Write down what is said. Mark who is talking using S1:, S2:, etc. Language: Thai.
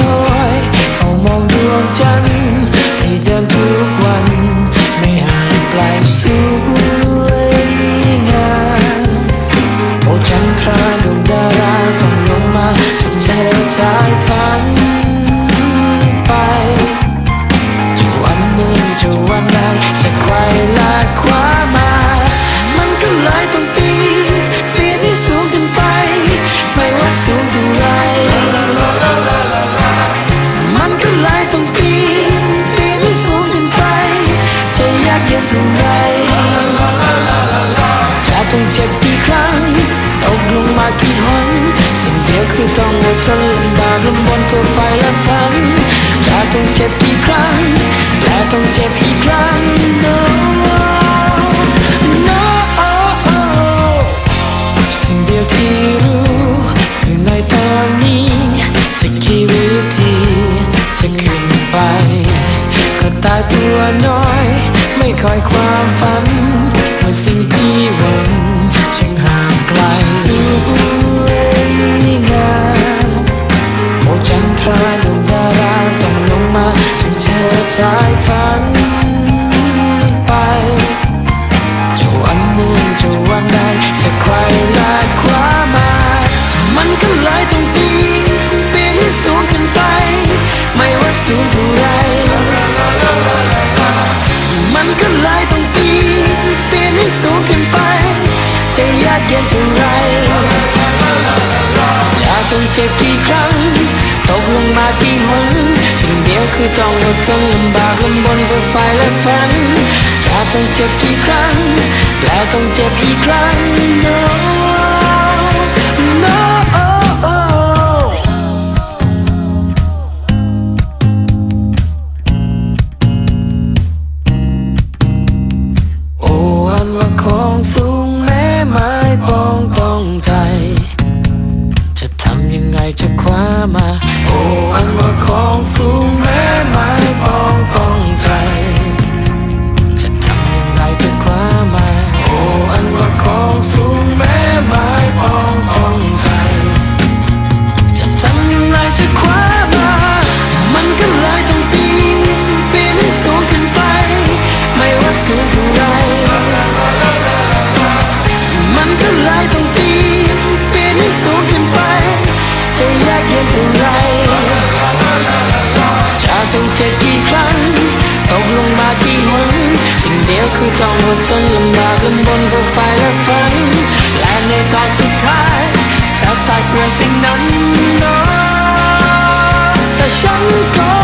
S1: น้อยเฝ้ามองดวงจันทร์ที่เดินทุกวัน ไม่หายไกลสวยงามโอ้จันทราดวงดาราส่องลงมาฉันเชิดชายฝันไปจะวันหนึ่งจะวันใดจะใครล่ะ กับไฟและพัน จะต้องเจ็บกี่ครั้ง และต้องเจ็บอีกครั้ง no no สิ่งเดียวที่รู้คือในตอนนี้จะคิดวิธีจะขึ้นไป ก็ตายตัวน้อย ไม่คอยความฝันากเย็นเท่าไรจะต้องเจ็บกี่ครั้ง ตกลงมากี่หนสิ่งเดียวคือต้องอดทนลำบากลำบนเพื่อไฟและฝันจะต้องเจ็บกี่ครั้ง และต้องเจ็บอีกครั้ง no no โอ้อันว่าของสูง จะคว้ามา โอ้อันว่าของสูง คือต้องอดทนลำบากลำบนเพื่อไฟและฝัน และในตอนสุดท้ายจะตายเพื่อสิ่งนั้นนะแต่ฉันก็